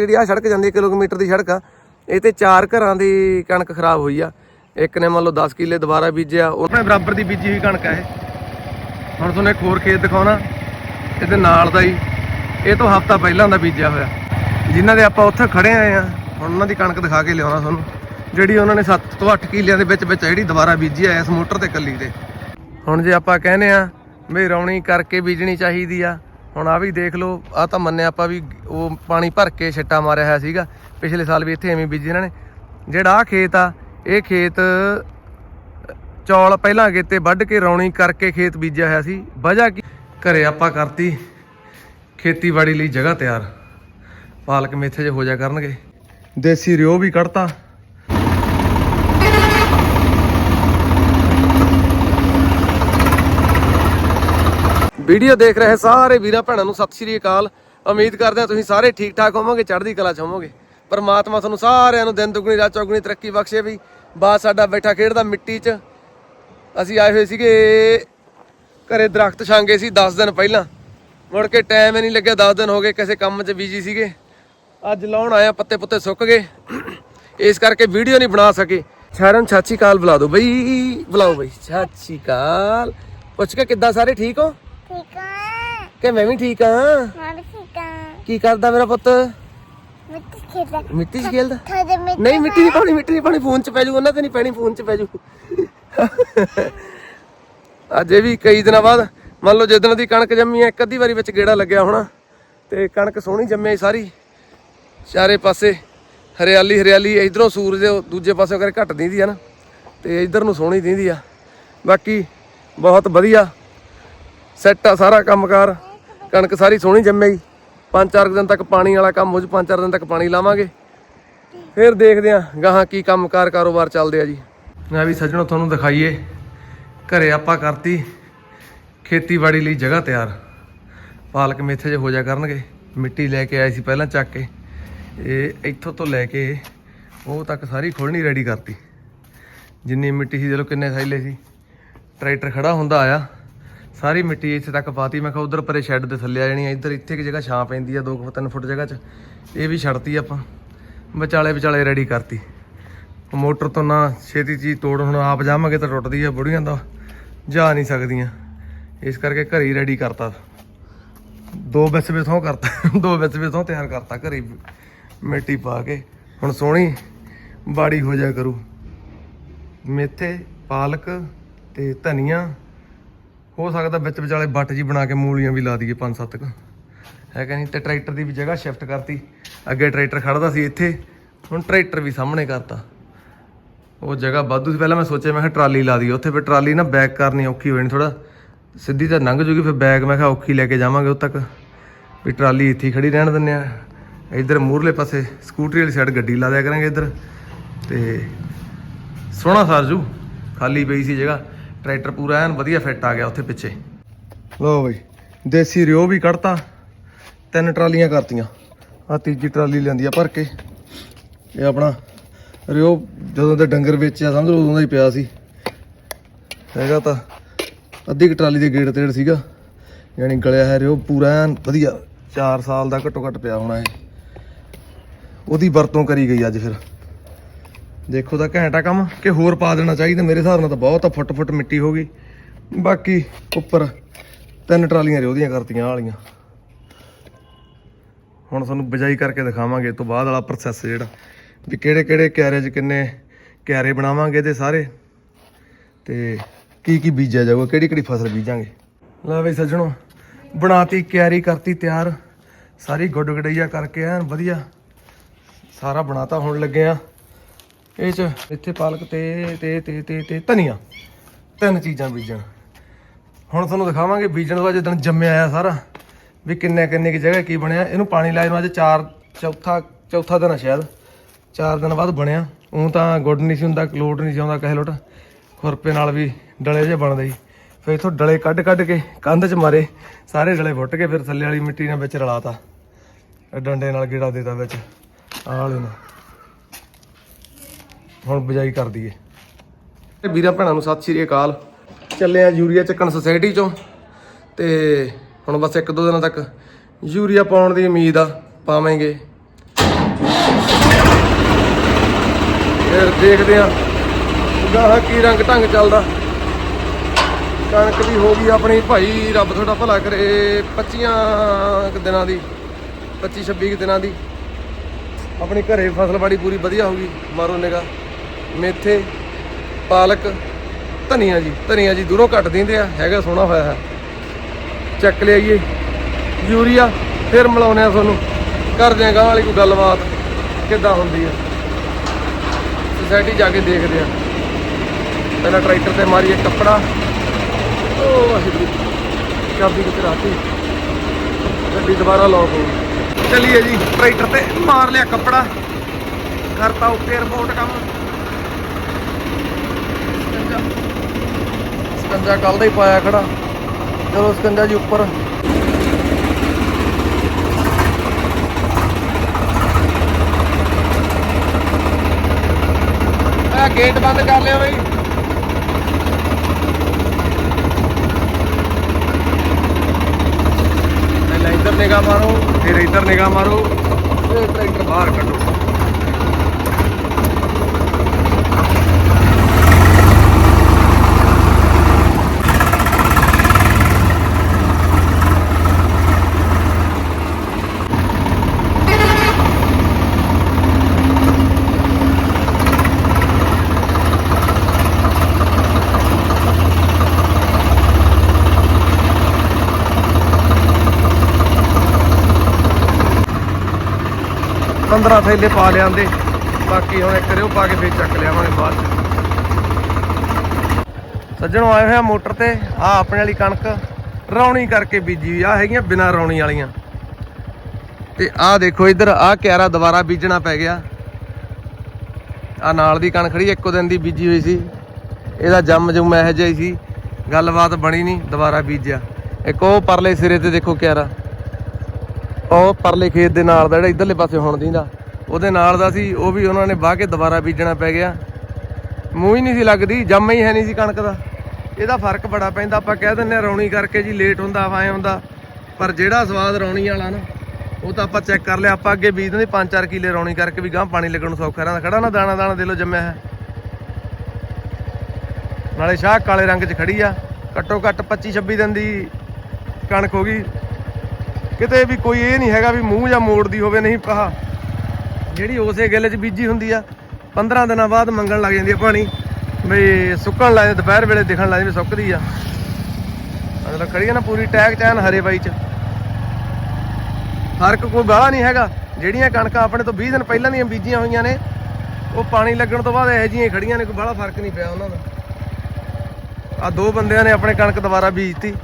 ਜਿਹੜੀ ਆ ਸੜਕ ਜਾਂਦੀ ਹੈ ਕਿਲੋਮੀਟਰ ਦੀ ਸੜਕ ਆ, ਇਹ ਤੇ ਚਾਰ ਘਰਾਂ ਦੀ ਕਣਕ ਖਰਾਬ ਹੋਈ ਆ। ਇੱਕ ਨੇ ਮੰਨ ਲਓ 10 ਕਿੱਲੇ ਦੁਬਾਰਾ ਬੀਜਿਆ ਉਹਨੇ ਬਰਾਬਰ ਦੀ ਬੀਜੀ ਹੋਈ ਕਣਕ ਆ ਇਹ। ਹੁਣ ਤੁਹਾਨੂੰ ਇੱਕ ਹੋਰ ਖੇਤ ਦਿਖਾਉਣਾ ਇਹਦੇ ਨਾਲ ਦਾ ਹੀ, ਇਹ ਤੋਂ ਹਫਤਾ ਪਹਿਲਾਂ ਦਾ ਬੀਜਿਆ ਹੋਇਆ। ਜਿਨ੍ਹਾਂ ਦੇ ਆਪਾਂ ਉੱਥੇ ਖੜੇ ਆਏ ਆ, ਹੁਣ ਉਹਨਾਂ ਦੀ ਕਣਕ ਦਿਖਾ ਕੇ ਲਿਆਉਣਾ ਤੁਹਾਨੂੰ। ਜਿਹੜੀ ਉਹਨਾਂ ਨੇ 7 ਤੋਂ 8 ਕਿੱਲਿਆਂ ਦੇ ਵਿੱਚ ਵਿੱਚ ਜਿਹੜੀ ਦੁਬਾਰਾ ਬੀਜੀ ਆ, ਇਸ ਮੋਟਰ ਤੇ ਕੱਲੀ ਤੇ। ਹੁਣ ਜੇ ਆਪਾਂ ਕਹਿੰਦੇ ਆ ਵੀ ਰੌਣੀ ਕਰਕੇ ਬੀਜਣੀ ਚਾਹੀਦੀ ਆ ਹੁਣ ਆ ਵੀ ਦੇਖ ਲਓ ਆ ਤਾਂ ਮੰਨਿਆ ਆਪਾਂ ਵੀ ਉਹ ਪਾਣੀ ਭਰ ਕੇ ਛਿੱਟਾ ਮਾਰਿਆ ਹੋਇਆ ਸੀਗਾ। ਪਿਛਲੇ ਸਾਲ ਵੀ ਇੱਥੇ ਐਵੇਂ ਬੀਜੀ ਇਹਨਾਂ ਨੇ। ਜਿਹੜਾ ਆ ਖੇਤ ਆ, ਇਹ ਖੇਤ, ਚੌਲ ਪਹਿਲਾਂ ਅਗੇ ਵੱਢ ਕੇ ਰੌਣੀ ਕਰਕੇ ਖੇਤ ਬੀਜਿਆ ਹੋਇਆ ਸੀ। ਵਜ੍ਹਾ ਕੀ? ਘਰੇ ਆਪਾਂ ਕਰਤੀ ਖੇਤੀਬਾੜੀ ਲਈ ਜਗ੍ਹਾ ਤਿਆਰ। ਪਾਲਕ ਮੇਥੇ ਜੇ ਹੋ ਜਾ ਕਰਨਗੇ। ਦੇਸੀ ਰਿਓ ਵੀ ਕੱਢਤਾ। ਵੀਡੀਓ ਦੇਖ ਰਹੇ ਸਾਰੇ ਵੀਰਾਂ ਭੈਣਾਂ ਨੂੰ ਸਤਿ ਸ਼੍ਰੀ ਅਕਾਲ। ਉਮੀਦ ਕਰਦੇ ਹਾਂ ਤੁਸੀਂ ਸਾਰੇ ਠੀਕ ਠਾਕ ਹੋਵੋਗੇ, ਚੜ੍ਹਦੀ ਕਲਾ ਚ ਹੋਵੋਗੇ। ਪਰਮਾਤਮਾ ਤੁਹਾਨੂੰ ਸਾਰਿਆਂ ਨੂੰ ਦਿਨ ਦੁਗਣੀ, ਰਾਤ ਚੌਗਣੀ ਤਰੱਕੀ ਬਖਸ਼ੇ ਵੀ। ਬਾਦ ਸਾਡਾ ਬੈਠਾ ਖੇਡਦਾ ਮਿੱਟੀ 'ਚ। ਅਸੀਂ ਆਏ ਹੋਏ ਸੀਗੇ ਘਰੇ ਦਰਖਤ ਛਾਂਗੇ ਸੀ 10 ਦਿਨ ਪਹਿਲਾਂ। ਮੁੜ ਕੇ ਟਾਈਮ ਹੀ ਨਹੀਂ ਲੱਗਿਆ 10 ਦਿਨ ਹੋ ਗਏ ਕਿਸੇ ਕੰਮ 'ਚ ਬਿਜ਼ੀ ਸੀਗੇ। ਅੱਜ ਲਾਉਣ ਆਇਆ ਪੱਤੇ ਪੁੱਤੇ ਸੁੱਕ ਗਏ। ਇਸ ਕਰਕੇ ਵੀਡੀਓ ਨਹੀਂ ਬਣਾ ਸਕੇ। ਸਾਰਿਆਂ ਨੂੰ ਸਤਿ ਸ਼੍ਰੀ ਅਕਾਲ ਬੁਲਾ ਦਿਓ ਬਈ, ਬੁਲਾਓ ਬਈ। ਸਤਿ ਸ਼੍ਰੀ ਅਕਾਲ। ਪੁੱਛ ਕੇ ਕਿੱਦਾਂ ਸਾਰੇ ਠੀਕ ਹੋ? ਠੀਕ ਆ। ਕਿ ਮੈਂ ਵੀ ਠੀਕ ਹਾਂ ਮੈਂ ਵੀ ਠੀਕ ਆ। ਕੀ ਕਰਦਾ ਮੇਰਾ ਪੁੱਤ? ਮਿੱਟੀ ਖੇਡਦਾ। ਮਿੱਟੀ 'ਚ ਖੇਲਦਾ? ਮਿੱਟੀ ਨਹੀਂ ਮਿੱਟੀ ਨਹੀਂ ਪਾਉਣੀ ਮਿੱਟੀ ਨਹੀਂ ਪਾਉਣੀ ਫੋਨ 'ਚ ਪੈ ਜੂ ਉਹਨਾਂ ਤੇ ਨਹੀਂ ਪੈਣੀ ਫੋਨ 'ਚ ਪੈ ਜੂ। ਅੱਜ ਇਹ ਵੀ ਕਈ ਦਿਨਾਂ ਬਾਅਦ ਮੰਨ ਲਓ ਜਿੱਦਣ ਦੀ ਕਣਕ ਜੰਮੀ ਹੈ ਇੱਕ ਅੱਧੀ ਵਾਰੀ ਵਿੱਚ ਗੇੜਾ ਲੱਗਿਆ ਹੋਣਾ ਤੇ ਕਣਕ ਸੋਹਣੀ ਜੰਮੀ ਸਾਰੀ। ਚਾਰੇ ਪਾਸੇ ਹਰਿਆਲੀ ਹਰਿਆਲੀ ਇਧਰੋਂ ਸੂਰਜ ਦੇ ਦੂਜੇ ਪਾਸੇ ਕਰਕੇ ਘੱਟ ਦਿੰਦੀ ਆ ਨਾ ਤੇ ਇਧਰ ਨੂੰ ਸੋਹਣੀ ਦਿੰਦੀ ਆ। ਬਾਕੀ ਬਹੁਤ ਵਧੀਆ ਸੈੱਟ ਆ ਸਾਰਾ ਕੰਮਕਾਰ। ਕਣਕ ਸਾਰੀ ਸੋਹਣੀ ਜੰਮੇਗੀ। ਪੰਜ ਚਾਰ ਕੁ ਦਿਨ ਤੱਕ ਪਾਣੀ ਵਾਲਾ ਕੰਮ ਹੋ ਜੂ, ਪੰਜ ਚਾਰ ਦਿਨ ਤੱਕ ਪਾਣੀ ਲਾਵਾਂਗੇ। ਫਿਰ ਦੇਖਦੇ ਆਂ ਗਾਹਾਂ ਕੀ ਕੰਮਕਾਰ ਕਾਰੋਬਾਰ ਚੱਲਦੇ ਆ ਜੀ। ਮੈਂ ਵੀ ਸੱਜਣੋ ਤੁਹਾਨੂੰ ਦਿਖਾਈਏ। ਘਰੇ ਆਪਾਂ ਕਰਤੀ ਖੇਤੀਬਾੜੀ ਲਈ ਜਗ੍ਹਾ ਤਿਆਰ। ਪਾਲਕ ਮੇਥੇ ਜੇ ਹੋ ਜਾ ਕਰਨਗੇ। ਮਿੱਟੀ ਲੈ ਕੇ ਆਏ ਸੀ ਪਹਿਲਾਂ ਚੱਕ ਕੇ। ਇਹ ਇੱਥੋਂ ਤੋਂ ਲੈ ਕੇ ਉਹ ਤੱਕ ਸਾਰੀ ਖੋਲਣੀ ਰੈਡੀ ਕਰਤੀ। ਜਿੰਨੀ ਮਿੱਟੀ ਸੀ ਚਲੋ ਕਿੰਨੇ ਖਾਈ ਥੈਲੇ ਸੀ। ਟਰੈਕਟਰ ਖੜਾ ਹੁੰਦਾ ਆਇਆ। ਸਾਰੀ ਮਿੱਟੀ ਇੱਥੇ ਤੱਕ ਪਾਤੀ। ਮੈਂ ਕਿਹਾ ਉਧਰ ਪਰੇ ਸ਼ੈੱਡ ਦੇ ਥੱਲੇ ਆ ਜਾਣੀ ਆ। ਇੱਧਰ ਇੱਥੇ ਇੱਕ ਜਗ੍ਹਾ ਛਾਂ ਪੈਂਦੀ ਆ 2 3 ਫੁੱਟ ਜਗ੍ਹਾ 'ਚ। ਇਹ ਵੀ ਛੱਡਤੀ ਆਪਾਂ। ਵਿਚਾਲੇ ਵਿਚਾਲੇ ਰੈਡੀ ਕਰਤੀ। ਮੋਟਰ ਤੋਂ ਨਾ ਛੇਤੀ ਚੀਜ਼ ਤੋੜ, ਹੁਣ ਆਪ ਜਾਵਾਂਗੇ ਤਾਂ ਟੁੱਟਦੀ ਆ ਬੁੜੀਆਂ ਦਾ। ਜਾ ਨਹੀਂ ਸਕਦੀਆਂ। ਇਸ ਕਰਕੇ ਘਰੇ ਹੀ ਰੈਡੀ ਕਰਤਾ। ਦੋ ਬਿਸਵੇ ਥੋਂ ਕਰਤਾ। ਦੋ ਬਿਸਵੇ ਥੋਂ ਤਿਆਰ ਕਰਤਾ ਘਰੇ ਮਿੱਟੀ ਪਾ ਕੇ। ਹੁਣ ਸੋਹਣੀ ਬਾੜੀ ਹੋ ਜਾ ਕਰੂ। ਮੇਥੇ, ਪਾਲਕ ਤੇ ਧਨੀਆ। ਹੋ ਸਕਦਾ ਵਿੱਚ ਵਿਚਾਲੇ ਬੱਟ ਜੀ ਬਣਾ ਕੇ ਮੂਲੀਆਂ ਵੀ ਲਾ ਦਈਏ ਪੰਜ ਸੱਤ ਕੁ। ਹੈਗਾ ਕਿ ਨਹੀਂ? ਤੇ ਟਰੈਕਟਰ ਦੀ ਵੀ ਜਗ੍ਹਾ ਸ਼ਿਫਟ ਕਰਤੀ। ਅੱਗੇ ਟਰੈਕਟਰ ਖੜਦਾ ਸੀ ਇੱਥੇ, ਹੁਣ ਟਰੈਕਟਰ ਵੀ ਸਾਹਮਣੇ ਕਰਤਾ। ਉਹ ਜਗ੍ਹਾ ਵਾਧੂ ਸੀ। ਪਹਿਲਾਂ ਮੈਂ ਸੋਚਿਆ, ਮੈਂ ਕਿਹਾ ਟਰਾਲੀ ਲਾ ਦਈਏ ਉੱਥੇ, ਫਿਰ ਟਰਾਲੀ ਨਾ ਬੈਕ ਕਰਨੀ ਔਖੀ ਹੋਣੀ ਥੋੜਾ ਸਿੱਧੀ ਤਾਂ ਲੰਘ ਜੂਗੀ, ਫਿਰ ਬੈਗ ਮੈਂ ਕਿਹਾ ਔਖੀ ਲੈ ਕੇ ਜਾਵਾਂਗੇ ਉਦ ਤੱਕ। ਵੀ ਟਰਾਲੀ ਇੱਥੇ ਹੀ ਖੜੀ ਰਹਿਣ ਦਿੰਨੇ ਆ। ਇੱਧਰ ਮੂਹਰਲੇ ਪਾਸੇ ਸਕੂਟਰੀ ਵਾਲੀ ਸਾਈਡ ਗੱਡੀ ਲਾ ਦਿਆ ਕਰਾਂਗੇ ਇੱਧਰ। ਤੇ ਸੋਹਣਾ ਸਰਜੂ ਖਾਲੀ ਪਈ ਸੀ ਜਗ੍ਹਾ। ਟਰੈਕਟਰ ਪੂਰਾ ਐਨ ਵਧੀਆ ਫਿੱਟ ਆ ਗਿਆ ਉੱਥੇ ਪਿੱਛੇ। ਲੋ ਬਈ, ਦੇਸੀ ਰਿਓ ਵੀ ਕੱਢਤਾ, ਤਿੰਨ ਟਰਾਲੀਆਂ ਕਰਤੀਆਂ। ਆ ਤੀਜੀ ਟਰਾਲੀ ਲੈਂਦੀ ਆ ਭਰ ਕੇ। ਇਹ ਆਪਣਾ ਰਿਓ ਜਦੋਂ ਤੇ ਡੰਗਰ ਵੇਚਿਆ, ਸਮਝ ਲਓ ਉਦੋਂ ਦਾ ਹੀ ਪਿਆ ਸੀ। ਹੈਗਾ ਤਾਂ ਅੱਧੀ ਕੁ ਟਰਾਲੀ ਦੇ ਗੇੜ ਤੇੜ ਸੀਗਾ। ਯਾਨੀ ਗਲਿਆ ਹੈ ਰਿਓ ਪੂਰਾ ਐਨ ਵਧੀਆ 4 ਸਾਲ ਦਾ ਘੱਟੋ ਘੱਟ ਪਿਆ ਹੋਣਾ ਇਹ। ਉਹਦੀ ਵਰਤੋਂ ਕਰੀ ਗਈ ਅੱਜ ਫਿਰ। ਦੇਖੋ ਤਾਂ ਘੈਂਟਾ ਕੰਮ ਕਿ ਹੋਰ ਪਾ ਦੇਣਾ ਚਾਹੀਦਾ। ਮੇਰੇ ਹਿਸਾਬ ਨਾਲ ਤਾਂ ਬਹੁਤ ਆ ਫੁੱਟ ਫੁੱਟ ਮਿੱਟੀ ਹੋ ਗਈ। ਬਾਕੀ ਉੱਪਰ ਤਿੰਨ ਟਰਾਲੀਆਂ ਰਿਓ ਕਰਤੀਆਂ ਵਾਲੀਆਂ। ਹੁਣ ਤੁਹਾਨੂੰ ਬਿਜਾਈ ਕਰਕੇ ਦਿਖਾਵਾਂਗੇ, ਇਹ ਤੋਂ ਬਾਅਦ ਵਾਲਾ ਪ੍ਰੋਸੈਸ ਜਿਹੜਾ। ਵੀ ਕਿਹੜੇ ਕਿਹੜੇ ਕਿਆਰੇ 'ਚ ਕਿੰਨੇ ਕਿਆਰੇ ਬਣਾਵਾਂਗੇ ਇਹਦੇ ਸਾਰੇ। ਤੇ ਕੀ ਕੀ ਬੀਜਿਆ ਜਾਊਗਾ, ਕਿਹੜੀ ਕਿਹੜੀ ਫਸਲ ਬੀਜਾਂਗੇ। ਲੈ ਬਈ ਸੱਜਣੋ, ਬਣਾਤੀ ਕਿਆਰੀ ਕਰਤੀ, ਤਿਆਰ। ਸਾਰੀ ਗੁੱਡ ਗਡਈਆ ਕਰਕੇ ਐਨ ਵਧੀਆ। ਸਾਰਾ ਬਣਾਤਾ, ਹੁਣ ਲੱਗੇ ਆ। ਇਹ ਚ ਇੱਥੇ ਪਾਲਕ ਤੇ ਤੇ ਤੇ ਤੇ ਤੇ ਧਨੀਆ। ਤਿੰਨ ਚੀਜ਼ਾਂ ਬੀਜਣ। ਹੁਣ ਤੁਹਾਨੂੰ ਦਿਖਾਵਾਂਗੇ ਬੀਜਣ ਤੋਂ ਬਾਅਦ ਜਦੋਂ ਜੰਮਿਆ ਆ ਸਾਰਾ, ਵੀ ਕਿੰਨੇ ਕਿੰਨੇ ਕੀ ਜਗ੍ਹਾ ਕੀ ਬਣਿਆ। ਇਹਨੂੰ ਪਾਣੀ ਲਾਇਆ ਨੂੰ ਅੱਜ ਚਾਰ, ਚੌਥਾ ਚੌਥਾ ਦਿਨ ਆ ਸ਼ਾਇਦ। ਚਾਰ ਦਿਨ ਬਾਅਦ ਬਣਿਆ। ਉਹ ਤਾਂ ਗੁੱਡ ਨਹੀਂ ਸੀ ਹੁੰਦਾ ਲੋਟ ਨਹੀਂ ਸੀ ਆਉਂਦਾ, ਕਹੇ ਲੋਟ। ਖੁਰਪੇ ਨਾਲ ਵੀ ਡਲੇ ਜੇ ਬਣਦੇ ਸੀ। ਫਿਰ ਇਥੋਂ ਡਲੇ ਕੱਢ ਕੱਢ ਕੇ ਕੰਧ 'ਚ ਮਾਰੇ। ਸਾਰੇ ਡਲੇ ਫੁੱਟ ਕੇ ਫਿਰ ਥੱਲੇ ਵਾਲੀ ਮਿੱਟੀ ਨਾਲ ਵਿੱਚ ਰਲਾਤਾ। ਇਹ ਡੰਡੇ ਨਾਲ ਗੇੜਾ ਦੇਤਾ ਵਿੱਚ। ਆਲੇ ਨਾਲ ਹੁਣ ਬਜਾਈ ਕਰ ਦਈਏ। ਤੇ ਵੀਰਾਂ ਭੈਣਾਂ ਨੂੰ ਸਤਿ ਸ਼੍ਰੀ ਅਕਾਲ। ਚੱਲੇ ਆ ਯੂਰੀਆ ਚੱਕਣ ਸੁਸਾਇਟੀ ਚੋਂ ਤੇ ਹੁਣ ਬਸ ਇੱਕ ਦੋ ਦਿਨਾਂ ਤੱਕ ਯੂਰੀਆ ਪਾਉਣ ਦੀ ਉਮੀਦ ਆ, ਪਾਵਾਂਗੇ। ਫਿਰ ਦੇਖਦੇ ਆ ਗਾਹ ਕੀ ਰੰਗ ਢੰਗ ਚੱਲਦਾ। ਕਣਕ ਵੀ ਹੋ ਗਈ ਆਪਣੀ, ਭਾਈ ਰੱਬ ਤੁਹਾਡਾ ਭਲਾ ਕਰੇ 25 ਦਿਨਾਂ ਦੀ 25 26 ਕੁ ਦਿਨਾਂ ਦੀ। ਆਪਣੀ ਘਰੇ ਫਸਲਬਾੜੀ ਪੂਰੀ ਵਧੀਆ ਹੋ ਗਈ, ਮਾਰੋ ਨਿਗਾ ਮੇਥੇ, ਪਾਲਕ, ਧਨੀਆ ਜੀ। ਧਨੀਆ ਜੀ ਦੂਰੋਂ ਕੱਟ ਦਿੰਦੇ ਆ, ਹੈਗਾ ਸੋਹਣਾ ਹੋਇਆ ਹੈ। ਚੱਕ ਲਿਆਈਏ। ਯੂਰੀਆ, ਫਿਰ ਮਿਲਾਉਨੇ ਆ ਤੁਹਾਨੂੰ। ਕਰਦੇ ਆ ਗਾਂ ਵਾਲੀ ਕੋਈ ਗੱਲਬਾਤ, ਕਿੱਦਾਂ ਹੁੰਦੀ ਹੈ ਸੋਸਾਇਟੀ ਜਾ ਕੇ ਦੇਖਦੇ ਆ। ਪਹਿਲਾਂ ਟਰੈਕਟਰ ਤੇ ਮਾਰੀਏ ਕੱਪੜਾ। ਉਹ ਵਾਹਿਗੁਰੂ। ਚਾਬੀ ਕਿੱਥੇ ਰਾਤੀ ਗੱਡੀ ਦੁਬਾਰਾ ਲੌਕ ਹੋ ਗਈ। ਚਲਿਏ ਜੀ ਟਰੈਕਟਰ ਤੇ ਮਾਰ ਲਿਆ ਕੱਪੜਾ। ਕਰਤਾ ਓਕੇ ਰਿਪੋਰਟ ਕੰਮ। ਸਕੰਜਾ ਸਕੰਜਾ ਕੱਲ ਦਾ ਹੀ ਪਾਇਆ ਖੜਾ। ਚਲੋ ਸਕੰਜਾ ਜੀ ਉੱਪਰ। ਆ ਗੇਟ ਬੰਦ ਕਰ ਲਿਆ ਬਈ। ਪਹਿਲਾਂ ਇੱਧਰ ਨਿਗਾਹ ਮਾਰੋ ਫਿਰ ਇੱਧਰ ਨਿਗਾਹ ਮਾਰੋ। ਫਿਰ ਟਰੈਕਟਰ ਬਾਹਰ ਕੱਢੋ। ਪੰਦਰਾਂ ਥੈਲੇ ਪਾ ਲਿਆਂਦੇ। ਬਾਕੀ ਹੁਣ ਇੱਕ ਰਿਓ ਪਾ ਕੇ ਫੇਰ ਚੱਕ ਲਿਆਵਾਂਗੇ ਬਾਅਦ ਚ। ਆਏ ਹੋਇਆ ਮੋਟਰ ਤੇ। ਆ ਆਪਣੇ ਵਾਲੀ ਕਣਕ ਰੌਣੀ ਕਰਕੇ ਬੀਜੀ ਹੋਈ ਆ। ਹੈਗੀਆਂ ਬਿਨਾ ਰੌਣੀ ਵਾਲੀਆਂ। ਤੇ ਆਹ ਦੇਖੋ ਇੱਧਰ, ਆਹ ਕਿਆਰਾ ਦੁਬਾਰਾ ਬੀਜਣਾ ਪੈ ਗਿਆ। ਆ ਨਾਲ ਦੀ ਕਣਕ ਖੜੀ ਇੱਕੋ ਦਿਨ ਦੀ ਬੀਜੀ ਹੋਈ ਸੀ। ਇਹਦਾ ਜੰਮ ਜੁਮ ਇਹੋ ਜਿਹਾ ਹੀ ਸੀ। ਗੱਲਬਾਤ ਬਣੀ ਨਹੀਂ, ਦੁਬਾਰਾ ਬੀਜਿਆ। ਇੱਕ ਉਹ ਪਰਲੇ ਸਿਰੇ ਤੇ ਦੇਖੋ ਕਿਆਰਾ। ਉਹ ਪਰਲੇ ਖੇਤ ਦੇ ਨਾਲ ਦਾ ਜਿਹੜਾ ਇਧਰਲੇ ਪਾਸੇ ਹੁਣ ਦੀਂਦਾ, ਉਹਦੇ ਨਾਲ ਦਾ ਸੀ, ਉਹ ਵੀ ਉਹਨਾਂ ਨੇ ਵਾਹ ਕੇ ਦੁਬਾਰਾ ਬੀਜਣਾ ਪੈ ਗਿਆ। ਮੂੰਹ ਹੀ ਨਹੀਂ ਸੀ ਲੱਗਦੀ, ਜੰਮ ਹੀ ਹੈ ਨਹੀਂ ਸੀ ਕਣਕ ਦਾ। ਇਹਦਾ ਫ਼ਰਕ ਬੜਾ ਪੈਂਦਾ, ਆਪਾਂ ਕਹਿ ਦਿੰਨੇ ਆ ਰੌਣੀ ਕਰਕੇ ਜੀ ਲੇਟ ਹੁੰਦਾ ਵਾਏ ਹੁੰਦਾ। ਪਰ ਜਿਹੜਾ ਸਵਾਦ ਰੌਣੀ ਵਾਲਾ ਨਾ, ਉਹ ਤਾਂ ਆਪਾਂ ਚੈੱਕ ਕਰ ਲਿਆ, ਆਪਾਂ ਅੱਗੇ ਬੀਜ ਦਿੰਦੇ 5-4 ਕਿਲੇ ਰੌਣੀ ਕਰਕੇ ਵੀ ਗਾਂ ਪਾਣੀ ਲੱਗਣ ਨੂੰ ਸੌਖਾ ਰਹਿੰਦਾ। ਖੜਾ ਨਾ, ਦਾਣਾ ਦਾਣਾ ਦੇ ਲੋ ਜੰਮਿਆ ਹੈ। ਨਾਲੇ ਸ਼ਾਹ ਕਾਲੇ ਰੰਗ 'ਚ ਖੜੀ ਆ। ਘੱਟੋ ਘੱਟ 25-26 ਦਿਨ ਦੀ ਕਣਕ ਹੋ ਗਈ। ਕਿਤੇ ਵੀ ਕੋਈ ਇਹ ਨਹੀਂ ਹੈਗਾ ਵੀ ਮੂੰਹ ਜਾਂ ਮੋੜਦੀ ਹੋਵੇ, ਨਹੀਂ ਪਹਾ ਜਿਹੜੀ ਉਸੇ ਗਿੱਲ 'ਚ ਬੀਜੀ ਹੁੰਦੀ ਆ 15 ਦਿਨਾਂ ਬਾਅਦ ਮੰਗਣ ਲੱਗ ਜਾਂਦੀ ਆ ਪਾਣੀ। ਵੀ ਸੁੱਕਣ ਲੱਗ ਜਾਂਦੀ ਦੁਪਹਿਰ ਵੇਲੇ ਦਿਖਣ ਲੱਗ ਜਾਂਦੀ ਵੀ ਸੁੱਕਦੀ ਆ। ਮਤਲਬ ਖੜੀ ਆ ਨਾ ਪੂਰੀ ਟੈਗ ਚੈਨ ਹਰੇ ਬਾਈ 'ਚ। ਫ਼ਰਕ ਕੋਈ ਬਾਹਲਾ ਨਹੀਂ ਹੈਗਾ। ਜਿਹੜੀਆਂ ਕਣਕਾਂ ਆਪਣੇ ਤੋਂ 20 ਦਿਨ ਪਹਿਲਾਂ ਦੀਆਂ ਬੀਜੀਆਂ ਹੋਈਆਂ ਨੇ, ਉਹ ਪਾਣੀ ਲੱਗਣ ਤੋਂ ਬਾਅਦ ਇਹੋ ਜਿਹੀਆਂ ਖੜੀਆਂ ਨੇ, ਕੋਈ ਬਾਹਲਾ ਫ਼ਰਕ ਨਹੀਂ ਪਿਆ ਉਹਨਾਂ ਦਾ। ਆ ਦੋ ਬੰਦਿਆਂ ਨੇ ਆਪਣੇ ਕਣਕ ਦੁਬਾਰਾ ਬੀਜਤੀ।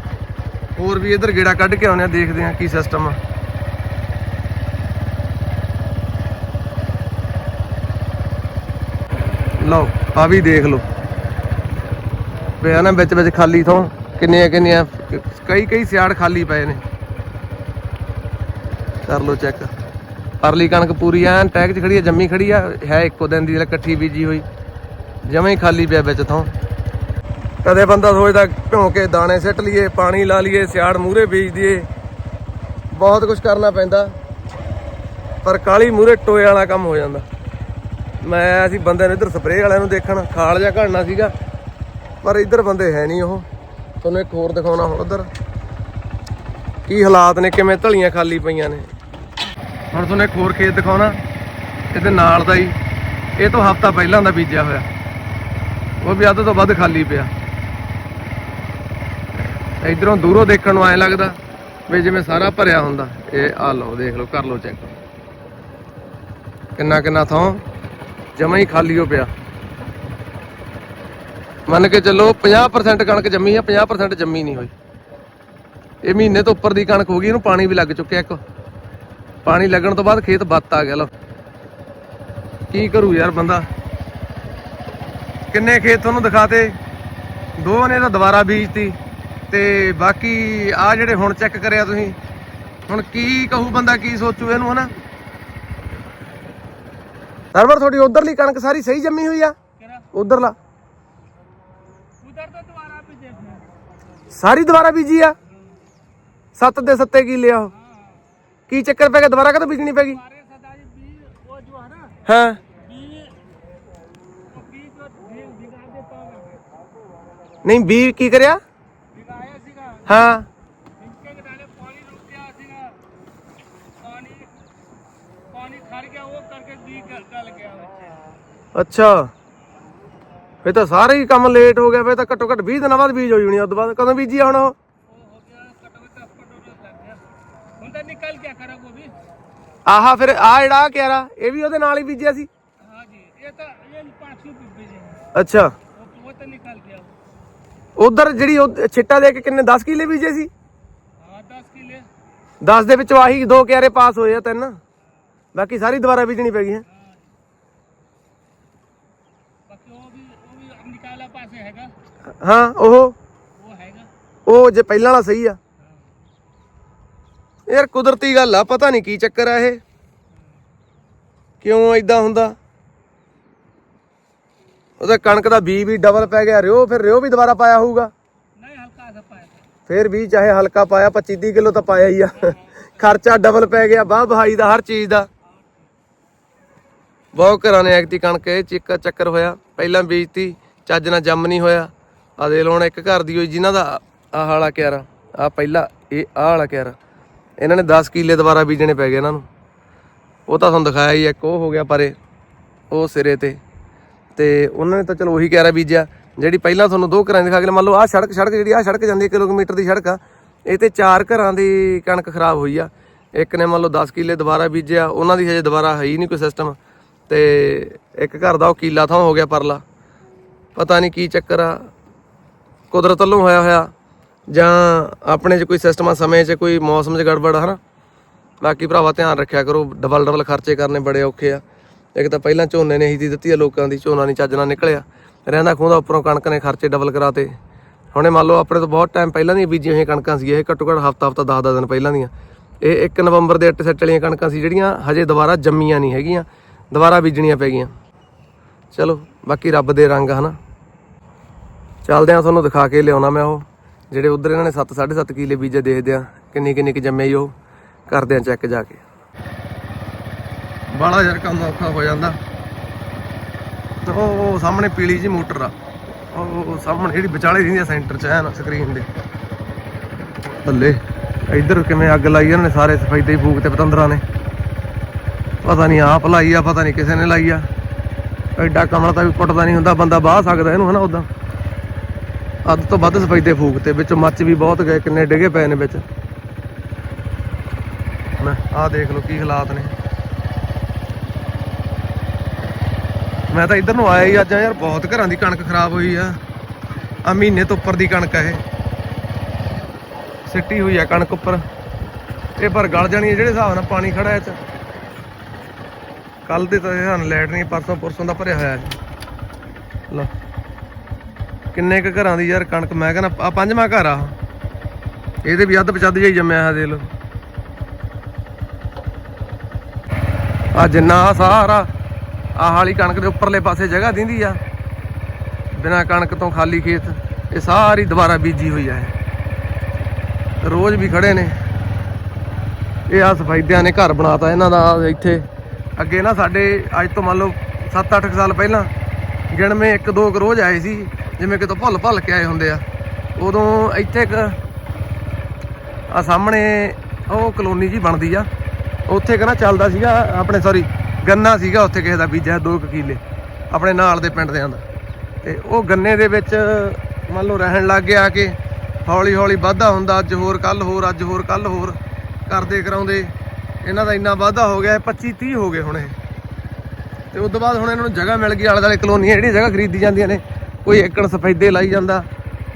ਹੋਰ ਵੀ ਇਧਰ ਗੇੜਾ ਕੱਢ ਕੇ ਆਉਨੇ ਆ, ਦੇਖਦੇ ਆ ਕੀ ਸਿਸਟਮ ਆ। ਲਓ ਆ ਵੀ ਦੇਖ ਲਓ। ਪਿਆ ਨਾ ਵਿੱਚ ਵਿੱਚ ਖਾਲੀ ਥੋਂ, ਕਿੰਨੀਆਂ ਕਿੰਨੀਆਂ ਕਈ ਕਈ ਸਿਆੜ ਖਾਲੀ ਪਏ ਨੇ। ਕਰ ਲਓ ਚੈੱਕ ਪਰਲੀ ਕਣਕ ਪੂਰੀ ਐਨ ਟੈਗ 'ਚ ਖੜੀ ਆ, ਜੰਮੀ ਖੜੀ ਆ, ਹੈ ਇੱਕੋ ਦਿਨ ਦੀ, ਜਿਹੜਾ ਇਕੱਠੀ ਬੀਜੀ ਹੋਈ। ਜਮਾਂ ਹੀ ਖਾਲੀ ਪਿਆ ਵਿੱਚ ਥੋਂ। ਕਦੇ ਬੰਦਾ ਸੋਚਦਾ ਭਿਉਂ ਕੇ ਦਾਣੇ ਸਿੱਟ ਲਈਏ, ਪਾਣੀ ਲਾ ਲਈਏ, ਸਿਆੜ ਮੂਰੇ ਬੀਜ ਦਈਏ। ਬਹੁਤ ਕੁਝ ਕਰਨਾ ਪੈਂਦਾ, ਪਰ ਕਾਲੀ ਮੂਰੇ ਟੋਏ ਵਾਲਾ ਕੰਮ ਹੋ ਜਾਂਦਾ। ਮੈਂ ਆਇਆ ਸੀ ਬੰਦੇ ਨੂੰ ਇੱਧਰ ਸਪਰੇਅ ਵਾਲਿਆਂ ਨੂੰ ਦੇਖਣ, ਖਾਲ ਜਿਹਾ ਘੜਨਾ ਸੀਗਾ, ਪਰ ਇੱਧਰ ਬੰਦੇ ਹੈ ਨਹੀਂ ਉਹ। ਤੁਹਾਨੂੰ ਇੱਕ ਹੋਰ ਦਿਖਾਉਣਾ ਹੁਣ ਉੱਧਰ। ਕੀ ਹਾਲਾਤ ਨੇ, ਕਿਵੇਂ ਧਲੀਆਂ ਖਾਲੀ ਪਈਆਂ ਨੇ। ਹੁਣ ਤੁਹਾਨੂੰ ਇੱਕ ਹੋਰ ਖੇਤ ਦਿਖਾਉਣਾ, ਇਹਦੇ ਨਾਲ ਦਾ ਹੀ। ਇਹ ਤੋਂ ਹਫਤਾ ਪਹਿਲਾਂ ਦਾ ਬੀਜਿਆ ਹੋਇਆ। ਉਹ ਵੀ ਅੱਧ ਤੋਂ ਵੱਧ ਖਾਲੀ ਪਿਆ। ਇਧਰੋਂ ਦੂਰੋਂ ਦੇਖਣ ਨੂੰ ਐ ਲੱਗਦਾ ਵੀ ਜਿਵੇਂ ਸਾਰਾ ਭਰਿਆ ਹੁੰਦਾ। ਇਹ ਆ ਲਓ, ਦੇਖ ਲਓ, ਕਰ ਲਓ ਚੈੱਕ ਕਿੰਨਾ ਕਿੰਨਾ ਥਾਂ ਜਮਾ ਹੀ ਖਾਲੀ ਹੋ ਪਿਆ। ਮੰਨ ਕੇ ਚੱਲੋ 50% ਕਣਕ ਜੰਮੀ ਆ 50% ਜੰਮੀ ਨਹੀਂ ਹੋਈ। ਇਹ ਮਹੀਨੇ ਤੋਂ ਉੱਪਰ ਦੀ ਕਣਕ ਹੋ ਗਈ, ਇਹਨੂੰ ਪਾਣੀ ਵੀ ਲੱਗ ਚੁੱਕਿਆ ਇੱਕ। ਪਾਣੀ ਲੱਗਣ ਤੋਂ ਬਾਅਦ ਖੇਤ ਬੱਤ ਆ ਗਿਆ, ਲਓ। ਕੀ ਕਰੂ ਯਾਰ ਬੰਦਾ? ਕਿੰਨੇ ਖੇਤ ਤੁਹਾਨੂੰ ਦਿਖਾਤੇ? ਦੋ ਨੇ ਤਾਂ ਦੁਬਾਰਾ ਬੀਜਤੀ। ਤੇ ਬਾਕੀ ਆ ਜਿਹੜੇ ਹੁਣ ਚੈੱਕ ਕਰਿਆ ਤੁਸੀਂ ਹੁਣ ਕੀ ਕਹੂ ਬੰਦਾ ਕੀ ਸੋਚੂ ਇਹਨੂੰ ਹਨਾ? ਸਰਵਰ ਤੁਹਾਡੀ ਉਧਰਲੀ ਕਣਕ ਸਾਰੀ ਸਹੀ ਜੰਮੀ ਹੋਈ ਆ? ਉਧਰਲਾ। ਉਧਰ ਤਾਂ ਦੁਬਾਰਾ ਬੀਜੇ ਸਾਰੀ ਦੁਬਾਰਾ ਬੀਜੀ ਆ? ਸੱਤ ਦੇ ਸੱਤੇ ਕੀ ਲਿਆ ਕੀ ਚੱਕਰ ਪੈ ਗਿਆ? ਦੁਬਾਰਾ ਕਦੋਂ ਬੀਜਣੀ ਪੈ ਗਈ? ਹਾਂ ਨਹੀਂ ਵੀ ਕੀ ਕਰਿਆ? ਹਾਂ। ਅੱਛਾ। ਫੇ ਤਾਂ ਸਾਰੇ ਹੀ ਕੰਮ ਲੇਟ ਹੋ ਗਿਆ ਫੇ ਤਾਂ ਘੱਟੋ ਘੱਟ 20 ਦਿਨਾਂ ਬਾਅਦ ਬੀਜ ਹੋਈ ਹੋਣੀ ਉਸ ਤੋਂ ਬਾਅਦ ਕਦੋਂ ਬੀਜੀ ਹੁਣ ਉਹ? ਨਿਕਲ ਗਿਆ ਕਰਾ ਗੋਭੀ। ਆਹਾ ਫਿਰ ਆ ਜਿਹੜਾ ਕਿਆਰਾ ਇਹ ਵੀ ਉਹਦੇ ਨਾਲ ਹੀ ਬੀਜਿਆ ਸੀ? ਹਾਂ ਇਹ ਤਾਂ ਇਹ 500 ਬੀਜੇ ਅੱਛਾ। ਉਧਰ ਜਿਹੜੀ ਛਿੱਟਾ ਦੇ ਕੇ ਕਿੰਨੇ 10 ਕਿਲੇ ਬੀਜੇ ਸੀ? ਹਾਂ 10 ਕਿੱਲੇ। 10 ਦੇ ਵਿੱਚ ਆਹੀ ਦੋ ਕਿਆਰੇ ਪਾਸ ਹੋਏ ਆ ਤਿੰਨ। ਬਾਕੀ ਸਾਰੀ ਦੁਬਾਰਾ ਬੀਜਣੀ ਪੈ ਗਈ ਹੈ। ਹਾਂ। ਉਹ ਉਹ ਜੇ ਪਹਿਲਾਂ ਵਾਲਾ ਸਹੀ ਆ। ਯਾਰ ਕੁਦਰਤੀ ਗੱਲ ਆ ਪਤਾ ਨਹੀਂ ਕੀ ਚੱਕਰ ਆ ਇਹ। ਕਿਉਂ ਐਦਾਂ ਹੁੰਦਾ? ਉਹਦੇ ਕਣਕ ਦਾ ਬੀ ਵੀ ਡਬਲ ਪੈ ਗਿਆ ਰਿਓ ਫਿਰ ਰਿਓ ਵੀ ਦੁਬਾਰਾ ਪਾਇਆ ਹੋਊਗਾ। ਨਹੀਂ ਫਿਰ ਵੀ ਚਾਹੇ ਹਲਕਾ ਪਾਇਆ 25 30 ਕਿਲੋ ਤਾਂ ਪਾਇਆ ਹੀ ਆ। ਖਰਚਾ ਡਬਲ ਪੈ ਗਿਆ ਬਾਹ ਬਹਾਈ ਦਾ ਹਰ ਚੀਜ਼ ਦਾ। ਬਹੁਤ ਘਰਾਂ ਨੇ ਐਕਤੀ ਕਣਕ ਇਹ ਚੱਕਰ ਚੱਕਰ ਹੋਇਆ ਪਹਿਲਾਂ ਬੀਜਤੀ ਚੱਜ ਨਾਲ ਜੰਮ ਨਹੀਂ ਹੋਇਆ। ਆ ਦੇ ਲੋਣ ਇੱਕ ਘਰ ਦੀ ਹੋਈ ਜਿਨ੍ਹਾਂ ਦਾ ਆਹ ਵਾਲਾ ਕਿਆਰਾ ਆ ਪਹਿਲਾ ਇਹ ਆਹ ਵਾਲਾ ਕਿਆਰਾ। ਇਹਨਾਂ ਨੇ 10 ਕਿੱਲੇ ਦੁਬਾਰਾ ਬੀਜਣੇ ਪੈ ਗਏ ਇਹਨਾਂ ਨੂੰ। ਉਹ ਤਾਂ ਤੁਹਾਨੂੰ ਦਿਖਾਇਆ ਹੀ ਇੱਕ ਉਹ ਹੋ ਗਿਆ ਪਰੇ ਉਹ ਸਿਰੇ ਤੇ। ਤੇ ਉਹਨਾਂ ਨੇ ਤਾਂ ਚਲੋ ਉਹੀ ਕਹਿ ਰਿਹਾ ਬੀਜਿਆ, ਜਿਹੜੀ ਪਹਿਲਾਂ ਤੁਹਾਨੂੰ ਦੋ ਘਰਾਂ ਦੀ ਦਿਖਾ ਕੇ ਮੰਨ ਲਓ ਆਹ ਸੜਕ ਸੜਕ ਜਿਹੜੀ, ਆਹ ਸੜਕ ਜਾਂਦੀ ਹੈ ਕਿਲੋਮੀਟਰ ਦੀ ਸੜਕ ਆ। ਇਹ ਤੇ ਚਾਰ ਘਰਾਂ ਦੀ ਕਣਕ ਖਰਾਬ ਹੋਈ ਆ। ਇੱਕ ਨੇ ਮੰਨ ਲਓ 10 ਕਿੱਲੇ ਦੁਬਾਰਾ ਬੀਜਿਆ, ਉਹਨਾਂ ਦੀ ਹਜੇ ਦੁਬਾਰਾ ਹੈ ਹੀ ਨਹੀਂ ਕੋਈ ਸਿਸਟਮ ਤੇ ਇੱਕ ਘਰ ਦਾ ਉਹ ਕੀਲਾ ਥਾਂ ਹੋ ਗਿਆ ਪਰਲਾ। ਪਤਾ ਨਹੀਂ ਕੀ ਚੱਕਰ ਆ। ਕੁਦਰਤ ਵੱਲੋਂ ਹੋਇਆ ਹੋਇਆ। ਜਾਂ ਆਪਣੇ 'ਚ ਕੋਈ ਸਿਸਟਮ ਆ, ਸਮੇਂ 'ਚ ਕੋਈ ਮੌਸਮ 'ਚ ਗੜਬੜ ਆ, ਹਨਾ। ਬਾਕੀ ਭਰਾਵਾ ਧਿਆਨ ਰੱਖਿਆ ਕਰੋ ਡਬਲ ਡਬਲ ਖਰਚੇ ਕਰਨੇ ਬੜੇ ਔਖੇ ਆ। ਇੱਕ ਤਾਂ ਪਹਿਲਾਂ ਝੋਨੇ ਨੇ ਹੀ ਦੀ ਦਿੱਤੀ ਆ, ਲੋਕਾਂ ਦੀ ਝੋਨਾ ਨਹੀਂ ਚੱਜ ਨਾਲ ਨਿਕਲਿਆ। ਰਹਿੰਦਾ ਖੂੰਦਾ ਉੱਪਰੋਂ ਕਣਕ ਨੇ ਖਰਚੇ ਡਬਲ ਕਰਾਤੇ। ਹੁਣੇ ਮੰਨ ਲਓ ਆਪਣੇ ਤੋਂ ਬਹੁਤ ਟਾਈਮ ਪਹਿਲਾਂ ਦੀਆਂ ਬੀਜੀਆਂ ਹੋਈਆਂ ਕਣਕਾਂ ਸੀ, ਇਹ ਘੱਟੋ ਘੱਟ ਹਫਤਾ ਹਫਤਾ 10-10 ਦਿਨ ਪਹਿਲਾਂ ਦੀਆਂ। ਇਹ 1 ਨਵੰਬਰ ਦੇ ਅੱਟੇ ਸੱਟ ਵਾਲੀਆਂ ਕਣਕਾਂ ਸੀ ਜਿਹੜੀਆਂ ਹਜੇ ਦੁਬਾਰਾ ਜੰਮੀਆਂ ਨਹੀਂ ਹੈਗੀਆਂ, ਦੁਬਾਰਾ ਬੀਜਣੀਆਂ ਪੈ ਗਈਆਂ। ਚਲੋ, ਬਾਕੀ ਰੱਬ ਦੇ ਰੰਗ ਹਨਾ। ਚੱਲਦੇ ਆ, ਤੁਹਾਨੂੰ ਦਿਖਾ ਕੇ ਲਿਆਉਣਾ ਮੈਂ ਉਹ, ਜਿਹੜੇ ਉਧਰ ਇਹਨਾਂ ਨੇ 7 7.5 ਕਿਲੇ ਬੀਜੇ ਦੇਖਦੇ ਆ ਕਿੰਨੀ ਕਿੰਨੀ ਕਿ ਜੰਮੇ ਹੀ ਉਹ। ਕਰਦੇ ਆ ਚੈੱਕ ਜਾ ਕੇ। ਬੜਾ ਯਾਰ ਕੰਮ ਔਖਾ ਹੋ ਜਾਂਦਾ। ਉਹ ਉਹ ਸਾਹਮਣੇ ਪੀਲੀ ਜੀ ਮੋਟਰ ਆ। ਉਹ ਸਾਹਮਣੇ ਜਿਹੜੀ ਵਿਚਾਲੇ ਰਹਿੰਦੀ ਆ ਸੈਂਟਰ 'ਚ ਹੈ ਨਾ ਸਕਰੀਨ ਦੇ। ਥੱਲੇ ਇੱਧਰ ਕਿਵੇਂ ਅੱਗ ਲਾਈ ਇਹਨਾਂ ਨੇ ਸਾਰੇ ਸਫੈਦੇ ਹੀ ਫੂਕ ਤੇ ਪਤੰਦਰਾਂ ਨੇ। ਪਤਾ ਨਹੀਂ ਆਪ ਲਾਈ ਆ, ਪਤਾ ਨਹੀਂ ਕਿਸੇ ਨੇ ਲਾਈ ਆ। ਐਡਾ ਕਮਲਾ ਤਾਂ ਵੀ ਪੁੱਟਦਾ ਨਹੀਂ ਹੁੰਦਾ, ਬੰਦਾ ਬਾਹ ਸਕਦਾ ਇਹਨੂੰ ਹਨਾ ਉਦਾਂ ਅੱਧ ਤੋਂ ਵੱਧ ਸਫੈਦੇ ਫੂਕ ਤੇ, ਵਿੱਚ ਮੱਚ ਵੀ ਬਹੁਤ ਗਏ, ਕਿੰਨੇ ਡਿੱਗੇ ਪਏ ਨੇ ਵਿੱਚ। ਨਾ ਆਹ ਦੇਖ ਲਓ ਕੀ ਹਾਲਾਤ ਨੇ। ਮੈਂ ਤਾਂ ਇੱਧਰ ਨੂੰ ਆਇਆ ਹੀ ਅੱਜ ਯਾਰ, ਬਹੁਤ ਘਰਾਂ ਦੀ ਕਣਕ ਖਰਾਬ ਹੋਈ ਆ। ਆ ਮਹੀਨੇ ਤੋਂ ਉੱਪਰ ਦੀ ਕਣਕ ਆ ਇਹ। ਸਿੱਟੀ ਹੋਈ ਆ ਕਣਕ ਉੱਪਰ। ਇਹ ਪਰ ਗਲ ਜਾਣੀ ਹੈ ਜਿਹੜੇ ਹਿਸਾਬ ਨਾਲ ਪਾਣੀ ਖੜਾ ਇਹ ਚ। ਕੱਲ ਦੇ ਤਾਂ ਸਾਨੂੰ ਲੈਟ ਨਹੀਂ, ਪਰਸੋਂ ਪੁਰਸੋਂ ਦਾ ਭਰਿਆ ਹੋਇਆ ਜੀ ਲਓ। ਕਿੰਨੇ ਕ ਘਰਾਂ ਦੀ ਯਾਰ ਕਣਕ, ਮੈਂ ਕਹਿੰਦਾ ਆ ਪੰਜਵਾਂ ਘਰ ਆ। ਇਹਦੇ ਵੀ ਅੱਧ ਪਚੱਧ ਜਾਈ ਜੰਮਿਆ ਆ ਦੇ ਲੋ ਆ ਜਿੰਨਾ ਆਹ ਸਾਰਾ ਆਹ ਵਾਲੀ ਕਣਕ ਦੇ ਉੱਪਰਲੇ ਪਾਸੇ ਜਗ੍ਹਾ ਦਿੰਦੀ ਆ। ਬਿਨਾ ਕਣਕ ਤੋਂ ਖਾਲੀ ਖੇਤ, ਇਹ ਸਾਰੀ ਦੁਬਾਰਾ ਬੀਜੀ ਹੋਈ ਆ ਰੋਜ਼ ਵੀ ਖੜੇ ਨੇ। ਇਹ ਆ ਸਫਾਈਦਿਆਂ ਨੇ ਘਰ ਬਣਾਤਾ ਇਹਨਾਂ ਦਾ ਇੱਥੇ। ਅੱਗੇ ਨਾ ਸਾਡੇ, ਅੱਜ ਤੋਂ ਮੰਨ ਲਓ 7-8 ਸਾਲ ਪਹਿਲਾਂ ਗਿਣਵੇਂ ਇੱਕ ਦੋ ਕੁ ਰੋਜ਼ ਆਏ ਸੀ, ਜਿਵੇਂ ਕਿਤੋਂ ਭੁੱਲ ਭੁੱਲ ਕੇ ਆਏ ਹੁੰਦੇ ਆ। ਉਦੋਂ ਇੱਥੇ ਇੱਕ ਆ ਸਾਹਮਣੇ ਉਹ ਕਲੋਨੀ ਜੀ ਬਣਦੀ ਆ। ਉੱਥੇ ਕਹਿੰਦਾ ਚੱਲਦਾ ਸੀਗਾ, ਆਪਣੇ ਸੌਰੀ ਗੰਨਾ ਸੀਗਾ ਉੱਥੇ ਕਿਸੇ ਦਾ ਬੀਜਿਆ ਦੋ ਕੁ ਕਿੱਲੇ, ਆਪਣੇ ਨਾਲ ਦੇ ਪਿੰਡ ਦੇ ਦਾ। ਤੇ ਉਹ ਗੰਨੇ ਦੇ ਵਿੱਚ ਮੰਨ ਲਓ ਰਹਿਣ ਲੱਗ ਗਿਆ ਕਿ, ਹੌਲੀ ਹੌਲੀ ਵਾਧਾ ਹੁੰਦਾ, ਅੱਜ ਹੋਰ ਕੱਲ ਹੋਰ, ਅੱਜ ਹੋਰ ਕੱਲ ਹੋਰ, ਕਰਦੇ ਕਰਾਉਂਦੇ, ਇਹਨਾਂ ਦਾ ਇੰਨਾ ਵਾਧਾ ਹੋ ਗਿਆ 25 30 ਹੋ ਗਏ ਹੁਣ ਇਹ। ਤੇ ਉਸ ਤੋਂ ਬਾਅਦ ਹੁਣ ਇਹਨਾਂ ਨੂੰ ਜਗ੍ਹਾ ਮਿਲ ਗਈ, ਆਲੇ ਦੁਆਲੇ ਕਲੋਨੀਆਂ ਜਿਹੜੀਆਂ ਜਗ੍ਹਾ ਖਰੀਦੀ ਜਾਂਦੀਆਂ ਨੇ, ਕੋਈ ਏਕੜ ਸਫੈਦੇ ਲਾਈ ਜਾਂਦਾ,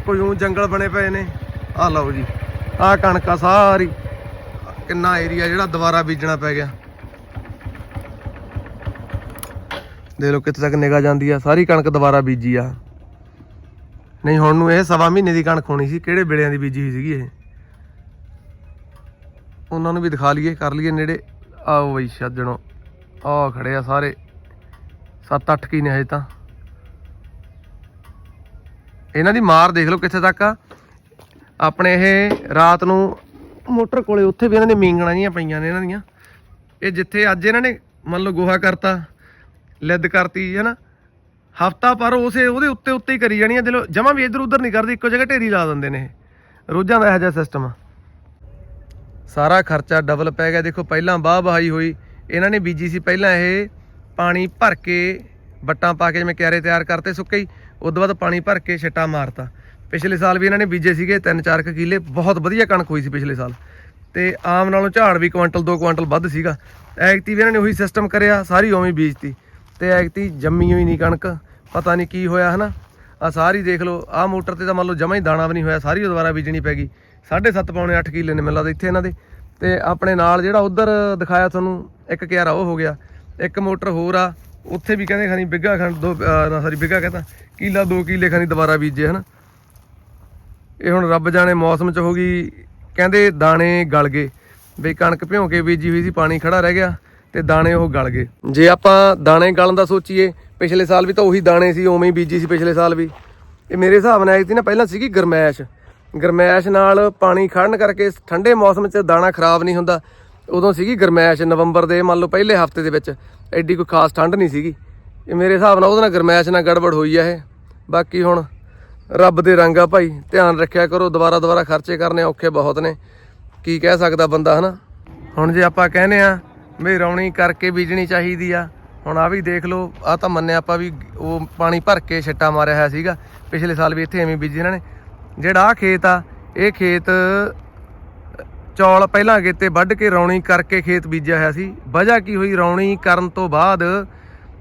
ਕੋਈ ਉਹ ਜੰਗਲ ਬਣੇ ਪਏ ਨੇ। ਆ ਲਓ ਜੀ, ਆਹ ਕਣਕ ਆ ਸਾਰੀ, ਕਿੰਨਾ ਏਰੀਆ ਜਿਹੜਾ ਦੁਬਾਰਾ ਬੀਜਣਾ ਪੈ ਗਿਆ। ਦੇਖ ਲਓ ਕਿੱਥੇ ਤੱਕ ਨਿਗਾ ਜਾਂਦੀ ਆ, ਸਾਰੀ ਕਣਕ ਦੁਬਾਰਾ ਬੀਜੀ ਆ। ਨਹੀਂ, ਹੁਣ ਨੂੰ ਇਹ ਸਵਾ ਮਹੀਨੇ ਦੀ ਕਣਕ ਹੋਣੀ ਸੀ, ਕਿਹੜੇ ਵੇਲਿਆਂ ਦੀ ਬੀਜੀ ਹੋਈ ਸੀਗੀ ਇਹ? ਉਹਨਾਂ ਨੂੰ ਵੀ ਦਿਖਾ ਲਈਏ, ਕਰ ਲਈਏ ਨੇੜੇ। ਆਓ ਬਈ ਛੱਜਣੋ ਆਹ ਖੜੇ ਆ ਸਾਰੇ। 7-8 ਕੀ ਨੇ ਹਜੇ ਤਾਂ। ਇਹਨਾਂ ਦੀ ਮਾਰ ਦੇਖ ਲਓ ਕਿੱਥੇ ਤੱਕ ਆ। ਆਪਣੇ ਇਹ ਰਾਤ ਨੂੰ ਮੋਟਰ ਕੋਲੇ ਉੱਥੇ ਵੀ ਇਹਨਾਂ ਦੇ ਮੀਂਗਣਾ ਜੀਆਂ ਪਈਆਂ ਨੇ ਇਹਨਾਂ ਦੀਆਂ। ਇਹ ਜਿੱਥੇ ਅੱਜ ਇਹਨਾਂ ਨੇ ਮੰਨ ਲਓ ਗੋਹਾ ਕਰਤਾ ਲਿੱਦ ਕਰਤੀ, ਹੈ ਨਾ? ਹਫਤਾ ਪਰ ਉਸੇ ਉਹਦੇ ਉੱਤੇ ਉੱਤੇ ਹੀ ਕਰੀ ਜਾਣੀ ਆ ਦਿਲੋ ਜਮਾ ਵੀ ਇੱਧਰ ਉੱਧਰ ਨਹੀਂ ਕਰਦੀ, ਇੱਕੋ ਜਗ੍ਹਾ ਢੇਰੀ ਲਾ ਦਿੰਦੇ ਨੇ ਇਹ। ਰੋਜ਼ਾਂ ਦਾ ਇਹੋ ਜਿਹਾ ਸਿਸਟਮ ਆ। ਸਾਰਾ ਖਰਚਾ ਡਬਲ ਪੈ ਗਿਆ। ਦੇਖੋ, ਪਹਿਲਾਂ ਬਾਹ ਬਹਾਈ ਹੋਈ, ਇਹਨਾਂ ਨੇ ਬੀਜੀ ਸੀ ਪਹਿਲਾਂ ਇਹ ਪਾਣੀ ਭਰ ਕੇ ਵੱਟਾਂ ਪਾ ਕੇ ਜਿਵੇਂ ਕਿਆਰੇ ਤਿਆਰ ਕਰਤੇ ਸੁੱਕੇ ਹੀ, ਉਸ ਤੋਂ ਬਾਅਦ ਪਾਣੀ ਭਰ ਕੇ ਛਿੱਟਾ ਮਾਰਤਾ। ਪਿਛਲੇ ਸਾਲ ਵੀ ਇਹਨਾਂ ਨੇ ਬੀਜੇ ਸੀਗੇ 3-4 ਕਿੱਲੇ, ਬਹੁਤ ਵਧੀਆ ਕਣਕ ਹੋਈ ਸੀ ਪਿਛਲੇ ਸਾਲ। ਤੇ ਆਮ ਨਾਲੋਂ ਝਾੜ ਵੀ ਕੁਆਂਟਲ 2 ਕੁਆਂਟਲ ਵੱਧ ਸੀਗਾ। ਐਗਤੀ ਵੀ ਇਹਨਾਂ ਨੇ ਉਹੀ ਸਿਸਟਮ ਕਰਿਆ, ਸਾਰੀ ਉਵੇਂ ਬੀਜਤੀ। ਤੇ ਐਗਤੀ ਜੰਮੀ ਹੋਈ ਨਹੀਂ ਕਣਕ, ਪਤਾ ਨਹੀਂ ਕੀ ਹੋਇਆ ਹਨਾ। ਆ ਸਾਰੀ ਦੇਖ ਲਓ ਆ ਮੋਟਰ ਤੇ ਤਾਂ ਮੰਨ ਲਓ ਜਮਾ ਹੀ ਦਾਣਾ ਵੀ ਨਹੀਂ ਹੋਇਆ, ਸਾਰੀ ਉਹ ਦੁਬਾਰਾ ਬੀਜਣੀ ਪੈ ਗਈ। 7.5 ਪੌਣੇ 8 ਕਿੱਲੇ ਨੇ ਮੈਨੂੰ ਲੱਗਦਾ ਇੱਥੇ ਇਹਨਾਂ ਦੇ। ਤੇ ਆਪਣੇ ਨਾਲ ਜਿਹੜਾ ਉਧਰ ਦਿਖਾਇਆ ਤੁਹਾਨੂੰ, ਇੱਕ ਕਿਆਰਾ ਉਹ ਹੋ ਗਿਆ, ਇੱਕ ਮੋਟਰ ਹੋਰ ਆ, ਉੱਥੇ ਵੀ ਕਹਿੰਦੇ ਖਾਨੀ ਬਿੱਗਾ ਖਾਨ ਦੋ, ਅਹ ਨਾ ਸੌਰੀ ਬਿੱਗਾ ਕਹਿੰਦਾ ਕਿੱਲਾ 2 ਕਿੱਲੇ ਖਾਨੀ ਦੁਬਾਰਾ ਬੀਜੇ ਹਨਾ। ਇਹ ਹੁਣ ਰੱਬ ਜਾਣੇ ਮੌਸਮ ਚ ਹੋ ਗਈ, ਕਹਿੰਦੇ ਦਾਣੇ ਗਲ ਗਏ ਬਈ ਕਣਕ ਭਿਉਂ ਕੇ ਬੀਜੀ ਹੋਈ ਸੀ, ਪਾਣੀ ਖੜਾ ਰਹਿ ਗਿਆ। ਤੇ ਦਾਣੇ ਉਹ ਗਲ ਗਏ। ਜੇ ਆਪਾਂ ਦਾਣੇ ਗਲਣ ਦਾ ਸੋਚੀਏ, ਪਿਛਲੇ ਸਾਲ ਵੀ ਤਾਂ ਉਹੀ ਦਾਣੇ ਸੀ, ਉਵੇਂ ਹੀ ਬੀਜੀ ਸੀ ਪਿਛਲੇ ਸਾਲ ਵੀ। ਇਹ ਮੇਰੇ ਹਿਸਾਬ ਨਾਲ ਸੀ ਨਾ ਪਹਿਲਾਂ ਸੀਗੀ ਗਰਮੈਸ਼। ਗਰਮੈਸ਼ ਨਾਲ ਪਾਣੀ ਖੜਨ ਕਰਕੇ ਠੰਡੇ ਮੌਸਮ 'ਚ ਦਾਣਾ ਖਰਾਬ ਨਹੀਂ ਹੁੰਦਾ। ਉਦੋਂ ਸੀਗੀ ਗਰਮੈਸ਼ ਨਵੰਬਰ ਦੇ, ਮੰਨ ਲਓ ਪਹਿਲੇ ਹਫ਼ਤੇ ਦੇ ਵਿੱਚ। ਐਡੀ ਕੋਈ ਖਾਸ ਠੰਡ ਨਹੀਂ ਸੀਗੀ। ਇਹ ਮੇਰੇ ਹਿਸਾਬ ਨਾਲ ਉਹਦੇ ਨਾਲ ਗਰਮੈਸ਼ ਨਾਲ ਗੜਬੜ ਹੋਈ ਆ ਇਹ। ਬਾਕੀ ਹੁਣ ਰੱਬ ਦੇ ਰੰਗ ਆ ਭਾਈ, ਧਿਆਨ ਰੱਖਿਆ ਕਰੋ, ਦੁਬਾਰਾ ਦੁਬਾਰਾ ਖਰਚੇ ਕਰਨੇ ਔਖੇ ਬਹੁਤ ਨੇ। ਕੀ ਕਹਿ ਸਕਦਾ ਬੰਦਾ, ਹਨਾ? ਹੁਣ ਜੇ ਆਪਾਂ ਕਹਿੰਦੇ ਆ ਵੀ ਰੌਣੀ ਕਰਕੇ ਬੀਜਣੀ ਚਾਹੀਦੀ ਆ। ਹੁਣ ਆ ਵੀ ਦੇਖ ਲਓ ਆ ਤਾਂ ਮੰਨਿਆ ਆਪਾਂ ਵੀ ਉਹ ਪਾਣੀ ਭਰ ਕੇ ਛਿੱਟਾ ਮਾਰਿਆ ਹੋਇਆ ਸੀਗਾ। ਪਿਛਲੇ ਸਾਲ ਵੀ ਇੱਥੇ ਐਵੇਂ ਬੀਜੀ ਇਹਨਾਂ ਨੇ। ਜਿਹੜਾ ਆ ਖੇਤ ਆ, ਇਹ ਖੇਤ, ਚੌਲ ਪਹਿਲਾਂ ਅਗੇ ਵੱਢ ਕੇ ਰੌਣੀ ਕਰਕੇ ਖੇਤ ਬੀਜਿਆ ਹੋਇਆ ਸੀ। ਵਜ੍ਹਾ ਕੀ ਹੋਈ? ਰੌਣੀ ਕਰਨ ਤੋਂ ਬਾਅਦ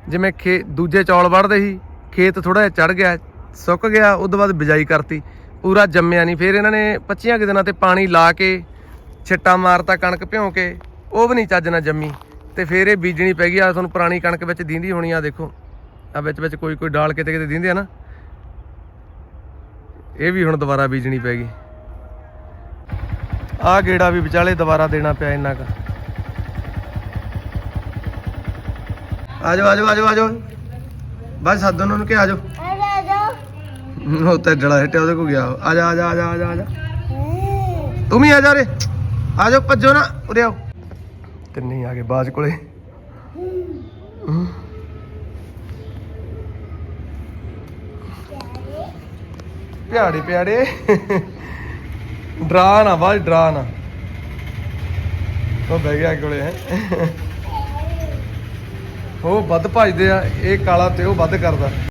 ਜਿਵੇਂ ਖੇ, ਦੂਜੇ ਚੌਲ ਵੱਢਦੇ ਸੀ, ਖੇਤ ਥੋੜਾ ਜਿਹਾ ਚੜ ਗਿਆ, ਸੁੱਕ ਗਿਆ ਉਸ ਤੋਂ ਬਾਅਦ ਬਿਜਾਈ ਕਰਤੀ। ਪੂਰਾ ਜੰਮਿਆ ਨਹੀਂ। ਫਿਰ ਇਹਨਾਂ ਨੇ 25 ਕੁ ਦਿਨਾਂ ਤੇ ਪਾਣੀ ਲਾ ਕੇ ਛਿੱਟਾ ਮਾਰਤਾ, ਕਣਕ ਭਿਉਂ ਕੇ। ਉਹ ਵੀ ਨਹੀਂ ਚੱਜ ਨਾਲ ਜੰਮੀ। ਤੇ ਫੇਰ ਇਹ ਬੀਜਣੀ ਪੈ ਗਈ। ਆ ਤੁਹਾਨੂੰ ਪੁਰਾਣੀ ਕਣਕ ਵਿੱਚ ਦੀਂਦੀ ਹੋਣੀ ਆ, ਦੇਖੋ। ਆ ਵਿੱਚ ਵਿੱਚ ਕੋਈ ਕੋਈ ਡਾਲ ਕਿਤੇ ਕਿਤੇ ਦਿੰਦੇ ਆ ਨਾ। ਇਹ ਵੀ ਹੁਣ ਦੁਬਾਰਾ ਬੀਜਣੀ ਪੈ ਗਈ। ਆ ਗੇੜਾ ਵੀ ਵਿਚਾਲੇ ਦੁਬਾਰਾ ਦੇਣਾ ਪਿਆ ਇੰਨਾ ਕ। ਆਜੋ ਆਜੋ ਆਜੋ ਆਜੋ ਬਸ ਸੱਦ ਉਹਨਾਂ ਨੂੰ ਕਿ ਆਜੋ ਆ ਜਾ ਉਹ ਤੇ ਡਲਾ ਹਟਿਆ ਉਹਦੇ ਕੋ ਗਿਆ ਆ ਜਾ ਆ ਜਾ ਤੂੰ ਵੀ ਆ ਜਾ ਰੇ। ਆ ਜਾ ਭੱਜੋ ਨਾ। ਉਰੇ ਆਓ। ਤਿੰਨੇ ਹੀ ਆ ਗਏ ਬਾਜ ਕੋਲੇ। ਹਮ। ਪਿਆੜੇ ਪਿਆੜੇ। ਡਰਾ ਨਾ, ਬਾਜ ਡਰਾ ਨਾ। ਉਹ ਬਹਿ ਗਿਆ ਕੋਲੇ, ਹੈ। ਉਹ ਵੱਧ ਭੱਜਦੇ ਆ, ਇਹ ਕਾਲਾ ਤੇ ਉਹ ਵੱਧ ਕਰਦਾ।